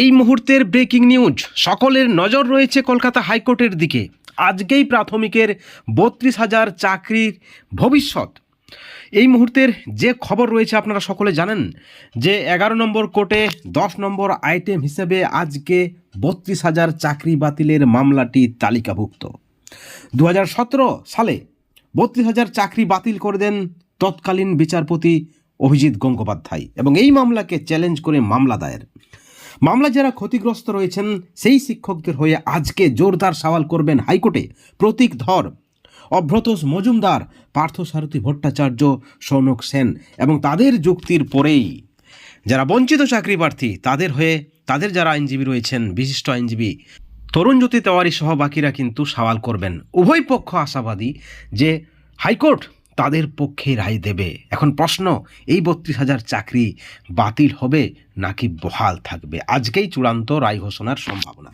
এই মুহূর্তের breaking news সকলের নজর রয়েছে কলকাতা হাইকোর্টের দিকে। আজকেই প্রাথমিকের বত্রিশ হাজার চাকরির ভবিষ্যৎ। এই মুহূর্তের যে খবর রয়েছে আপনারা সকলে জানেন যে এগারো নম্বর কোর্টে দশ নম্বর আইটেম হিসেবে আজকে বত্রিশ হাজার চাকরি বাতিলের মামলাটি তালিকাভুক্ত। দু হাজার সতেরো সালে বত্রিশ হাজার চাকরি বাতিল করে দেন তৎকালীন বিচারপতি অভিজিৎ গঙ্গোপাধ্যায় এবং এই মামলাকে চ্যালেঞ্জ করে মামলা দায়ের। মামলা যারা ক্ষতিগ্রস্ত রয়েছেন, সেই শিক্ষকদের হয়ে আজকে জোরদার সওয়াল করবেন হাইকোর্টে। প্রতীক ধর। অভ্রতোষ মজুমদার, পার্থসারথী ভট্টাচার্য, সৌনক সেন এবং তাদের যুক্তির পরেই। যারা বঞ্চিত চাকরি প্রার্থী তাদের হয়ে তাদের যারা আইনজীবী রয়েছেন, বিশিষ্ট আইনজীবী তরুণ জ্যোতি তেওয়ারি সহ বাকিরা কিন্তু সওয়াল করবেন। উভয় পক্ষ আশাবাদী যে হাইকোর্ট তাদের পক্ষে রায় দেবে। এখন প্রশ্ন, এই বত্রিশ হাজার চাকরি বাতিল হবে নাকি বহাল থাকবে? আজকেই চূড়ান্ত রায় ঘোষণার সম্ভাবনা।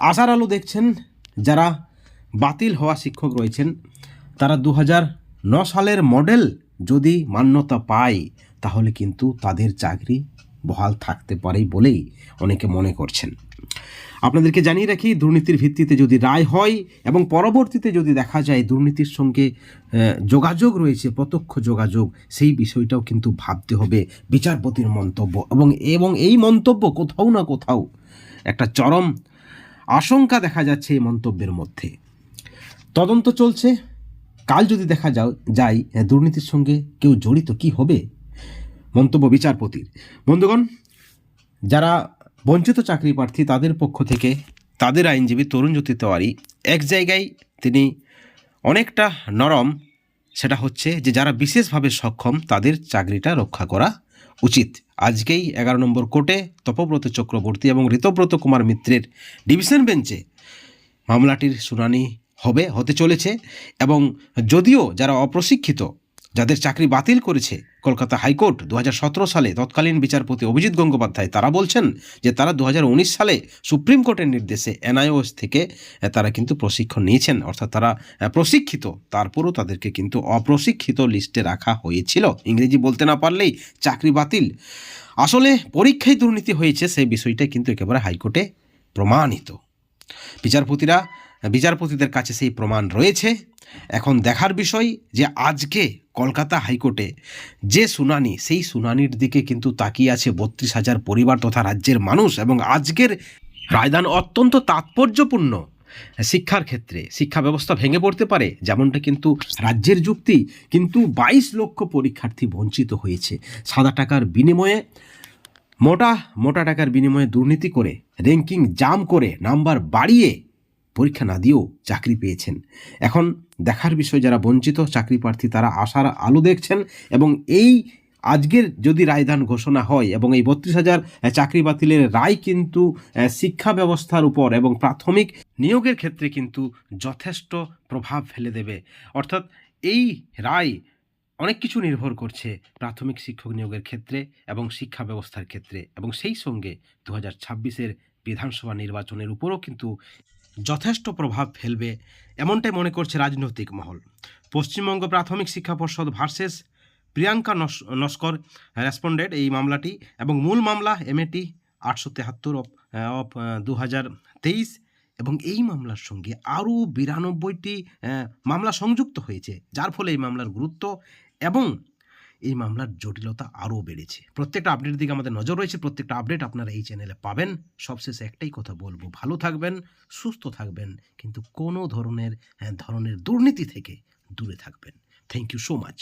আশার আলো দেখছেন যারা বাতিল হওয়া শিক্ষক রয়েছেন, তারা দু সালের মডেল যদি মান্যতা পায়, তাহলে কিন্তু তাদের চাকরি বহাল থাকতে পারে বলেই অনেকে মনে করছেন। আপনাদেরকে জানিয়ে রাখি, দুর্নীতির ভিত্তিতে যদি রায় হয় এবং পরবর্তীতে যদি দেখা যায় দুর্নীতির সঙ্গে যোগাযোগ রয়েছে, প্রত্যক্ষ যোগাযোগ, সেই বিষয়টাও কিন্তু ভাবতে হবে। বিচারপতির মন্তব্য এবং এবং এই মন্তব্য কোথাও না কোথাও একটা চরম আশঙ্কা দেখা যাচ্ছে এই মন্তব্যের মধ্যে। তদন্ত চলছে। কাল যদি দেখা যাও, যায় দুর্নীতির সঙ্গে কেউ জড়িত কি হবে? মন্তব্য বিচারপতির। বন্ধুগণ, যারা বঞ্চিত চাকরি প্রার্থী তাদের পক্ষ থেকে তাদের আইনজীবী তরুণ জ্যোতি তেওয়ারি, এক জায়গায় তিনি অনেকটা নরম, সেটা হচ্ছে যে যারা বিশেষভাবে সক্ষম, তাদের চাকরিটা রক্ষা করা উচিত। আজকেই এগারো নম্বর কোর্টে তপব্রত চক্রবর্তী এবং ঋতব্রত কুমার মিত্রের ডিভিশন বেঞ্চে মামলাটির শুনানি হবে, হতে চলেছে এবং যদিও যারা অপ্রশিক্ষিত যাদের চাকরি বাতিল করেছে, কলকাতা হাইকোর্ট দু হাজার সতেরো সালে তৎকালীন বিচারপতি অভিজিৎ গঙ্গোপাধ্যায় তারা বলছেন যে তারা দু হাজার উনিশ সালে সুপ্রিম কোর্টের নির্দেশে এনআইওএস থেকে তারা কিন্তু প্রশিক্ষণ নিয়েছেন। অর্থাৎ তারা প্রশিক্ষিত। তারপরও তাদেরকে কিন্তু অপ্রশিক্ষিত লিস্টে রাখা হয়েছিল। ইংরেজি বলতে না পারলেই চাকরি বাতিল। আসলে পরীক্ষায় দুর্নীতি হয়েছে, সেই বিষয়টা কিন্তু একেবারে হাইকোর্টে প্রমাণিত। বিচারপতিরা, বিচারপতিদের কাছে সেই প্রমাণ রয়েছে। এখন দেখার বিষয় যে আজকে কলকাতা হাইকোর্টে যে শুনানি, সেই শুনানির দিকে কিন্তু তাকিয়ে আছে বত্রিশ হাজার পরিবার তথা রাজ্যের মানুষ এবং আজকের রায়দান অত্যন্ত তাৎপর্যপূর্ণ শিক্ষার ক্ষেত্রে। শিক্ষা ব্যবস্থা ভেঙে পড়তে পারে, যেমনটা কিন্তু রাজ্যের যুক্তি। কিন্তু বাইশ লক্ষ পরীক্ষার্থী বঞ্চিত হয়েছে। সাদা টাকার বিনিময়ে, মোটা মোটা টাকার বিনিময়ে দুর্নীতি করে র্যাঙ্কিং জাম করে নাম্বার বাড়িয়ে পরীক্ষা না দিয়েও চাকরি পেয়েছেন। এখন দেখার বিষয়, যারা বঞ্চিত চাকরি প্রার্থী, তারা আশার আলো দেখছেন এবং এই আজকের যদি রায়দান ঘোষণা হয় এবং এই বত্রিশ হাজার চাকরি বাতিলের রায় কিন্তু শিক্ষা ব্যবস্থার উপর এবং প্রাথমিক নিয়োগের ক্ষেত্রে কিন্তু যথেষ্ট প্রভাব ফেলে দেবে। অর্থাৎ এই রায় অনেক কিছু নির্ভর করছে প্রাথমিক শিক্ষক নিয়োগের ক্ষেত্রে এবং শিক্ষা ব্যবস্থার ক্ষেত্রে এবং সেই সঙ্গে দু হাজার বিধানসভা নির্বাচনের উপরও কিন্তু যথেষ্ট প্রভাব ফেলবে এমনটাই মনে করছে রাজনৈতিক মহল। পশ্চিমবঙ্গ প্রাথমিক শিক্ষা পর্ষদ ভার্সেস প্রিয়াঙ্কা নস- নস্কর রেসপন্ডেড এই মামলাটি এবং মূল মামলা এমএটি আটশো তেহাত্তর অফ অফ দু হাজার তেইশ এবং এই মামলার সঙ্গে আরও বিরানব্বইটি মামলা সংযুক্ত হয়েছে, যার ফলে এই মামলার গুরুত্ব এবং এই মামলার জটিলতা আরও বেড়েছে। প্রত্যেকটা আপডেটের দিকে আমাদের নজর রয়েছে। প্রত্যেকটা আপডেট আপনারা এই চ্যানেলে পাবেন। সবশেষে একটাই কথা বলব ভালো থাকবেন সুস্থ থাকবেন কিন্তু কোনো ধরনের হ্যাঁ, ধরনের দুর্নীতি থেকে দূরে থাকবেন। Thank you so much